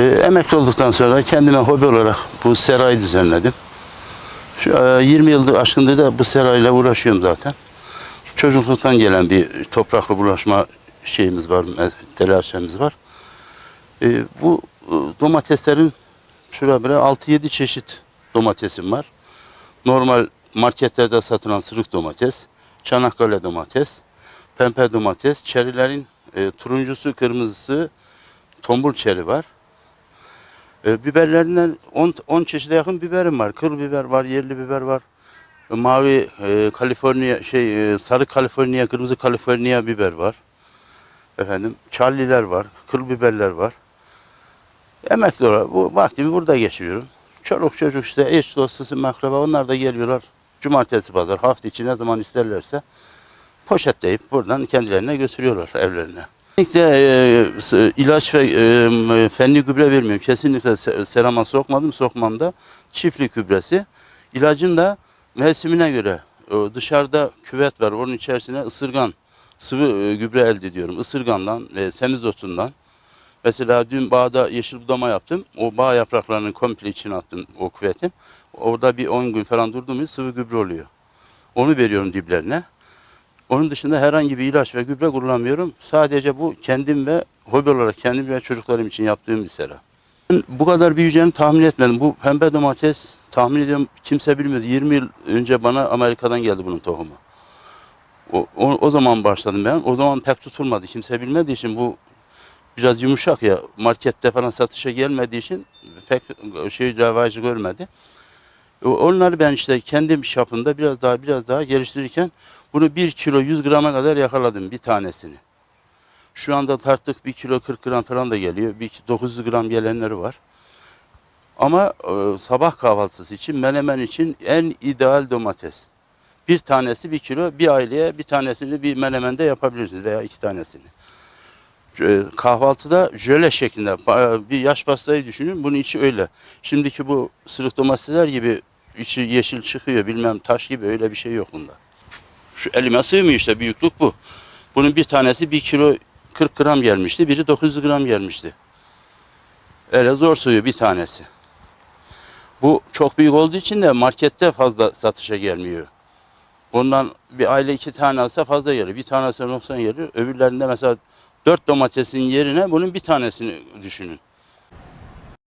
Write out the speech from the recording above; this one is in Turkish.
Ee, emekli olduktan sonra kendime hobi olarak bu serayı düzenledim. Şu, e, 20 yıldır aşkındır da bu serayla uğraşıyorum zaten. Çocukluktan gelen bir toprakla bulaşma şeyimiz var, me- telaşemiz var. Ee, bu e, domateslerin şuraya böyle 6-7 çeşit domatesim var. Normal marketlerde satılan sırık domates, Çanakkale domates, pembe domates, çerilerin e, turuncusu, kırmızısı, tombul çeri var. E, biberlerinden 10 10 çeşide yakın biberim var. Kır biber var, yerli biber var. E, mavi e, şey e, sarı Kaliforniya, kırmızı Kaliforniya biber var. Efendim, Charlie'ler var, kır biberler var. Emekli olarak bu vaktimi burada geçiriyorum. Çoluk çocuk işte eş dostu, akraba onlar da geliyorlar. Cumartesi pazar hafta içi ne zaman isterlerse poşetleyip buradan kendilerine götürüyorlar evlerine. Kesinlikle e, ilaç ve e, fenli gübre vermiyorum. Kesinlikle se- serama sokmadım, sokmam da çiftlik gübresi. İlacın da mevsimine göre o dışarıda küvet var. Onun içerisine ısırgan, sıvı e, gübre elde ediyorum. Isırgandan ve semizotundan. Mesela dün bağda yeşil budama yaptım. O bağ yapraklarının komple içine attım o küvetin. Orada bir 10 gün falan durduğumuz sıvı gübre oluyor. Onu veriyorum diplerine. Onun dışında herhangi bir ilaç ve gübre kullanmıyorum. Sadece bu kendim ve hobi olarak kendim ve çocuklarım için yaptığım bir sera. Ben bu kadar büyüyeceğini tahmin etmedim. Bu pembe domates tahmin ediyorum kimse bilmiyordu. 20 yıl önce bana Amerika'dan geldi bunun tohumu. O, o, o zaman başladım ben. O zaman pek tutulmadı. Kimse bilmediği için bu biraz yumuşak ya. Markette falan satışa gelmediği için pek şey revacı görmedi. O- Onları ben işte kendim çapında biraz daha biraz daha geliştirirken bunu 1 kilo 100 grama kadar yakaladım bir tanesini. Şu anda tarttık 1 kilo 40 gram falan da geliyor. Bir 900 gram gelenleri var. Ama e, sabah kahvaltısı için, menemen için en ideal domates. Bir tanesi bir kilo, bir aileye bir tanesini bir menemende yapabilirsiniz veya iki tanesini. E, kahvaltıda jöle şeklinde bir yaş pastayı düşünün. Bunun içi öyle. Şimdiki bu sırık domatesler gibi içi yeşil çıkıyor bilmem taş gibi öyle bir şey yok bunda. Şu elime sığmıyor işte büyüklük bu. Bunun bir tanesi 1 kilo 40 gram gelmişti. Biri 900 gram gelmişti. Öyle zor sığıyor bir tanesi. Bu çok büyük olduğu için de markette fazla satışa gelmiyor. Bundan bir aile iki tane alsa fazla gelir. Bir tanesi 90 gelir. Öbürlerinde mesela dört domatesin yerine bunun bir tanesini düşünün.